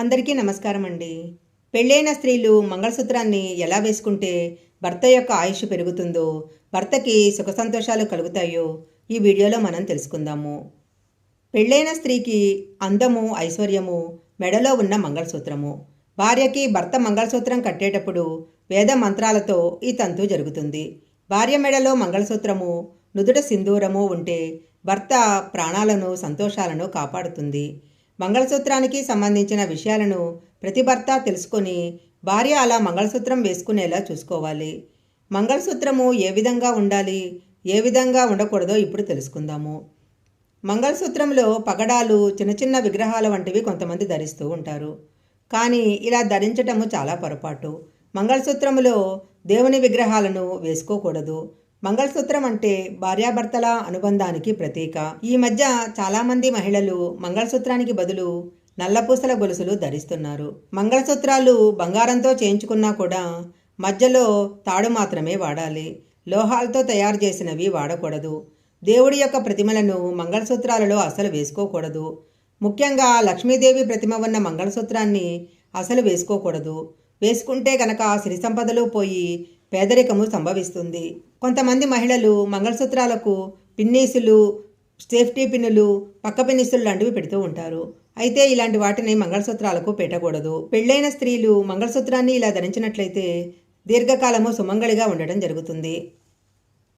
అందరికీ నమస్కారం అండి పెళ్ళైన స్త్రీలు మంగళసూత్రాన్ని ఎలా వేసుకుంటే భర్త యొక్క ఆయుష్ పెరుగుతుందో భర్తకి సుఖ సంతోషాలు కలుగుతాయో ఈ వీడియోలో మనం తెలుసుకుందాము. పెళ్ళైన స్త్రీకి అందము ఐశ్వర్యము మెడలో ఉన్న మంగళసూత్రము. భార్యకి భర్త మంగళసూత్రం కట్టేటప్పుడు వేద మంత్రాలతో ఈ తంతు జరుగుతుంది. భార్య మెడలో మంగళసూత్రము నుదుట సింధూరము ఉంటే భర్త ప్రాణాలను సంతోషాలను కాపాడుతుంది. మంగళసూత్రానికి సంబంధించిన విషయాలను ప్రతి భర్త తెలుసుకొని భార్య అలా మంగళసూత్రం వేసుకునేలా చూసుకోవాలి. మంగళసూత్రము ఏ విధంగా ఉండాలి ఏ విధంగా ఉండకూడదో ఇప్పుడు తెలుసుకుందాము. మంగళసూత్రంలో పగడాలు చిన్న చిన్న విగ్రహాల వంటివి కొంతమంది ధరిస్తూ ఉంటారు. కానీ ఇలా ధరించటము చాలా పొరపాటు. మంగళసూత్రములో దేవుని విగ్రహాలను వేసుకోకూడదు. మంగళసూత్రం అంటే భార్యాభర్తల అనుబంధానికి ప్రతీక. ఈ మధ్య చాలామంది మహిళలు మంగళసూత్రానికి బదులు నల్లపూసల గొలుసులు ధరిస్తున్నారు. మంగళసూత్రాలు బంగారంతో చేయించుకున్నా కూడా మధ్యలో తాడు మాత్రమే వాడాలి. లోహాలతో తయారు చేసినవి వాడకూడదు. దేవుడి యొక్క ప్రతిమలను మంగళసూత్రాలలో అసలు వేసుకోకూడదు. ముఖ్యంగా లక్ష్మీదేవి ప్రతిమ ఉన్న మంగళసూత్రాన్ని అసలు వేసుకోకూడదు. వేసుకుంటే గనక సిరి సంపదలు పోయి పేదరికము సంభవిస్తుంది. కొంతమంది మహిళలు మంగళసూత్రాలకు పిన్నీసులు సేఫ్టీ పిన్నులు పక్క పిన్నీసులు లాంటివి పెడుతూ ఉంటారు. అయితే ఇలాంటి వాటిని మంగళసూత్రాలకు పెట్టకూడదు. పెళ్ళైన స్త్రీలు మంగళసూత్రాన్ని ఇలా ధరించినట్లయితే దీర్ఘకాలము సుమంగళిగా ఉండటం జరుగుతుంది.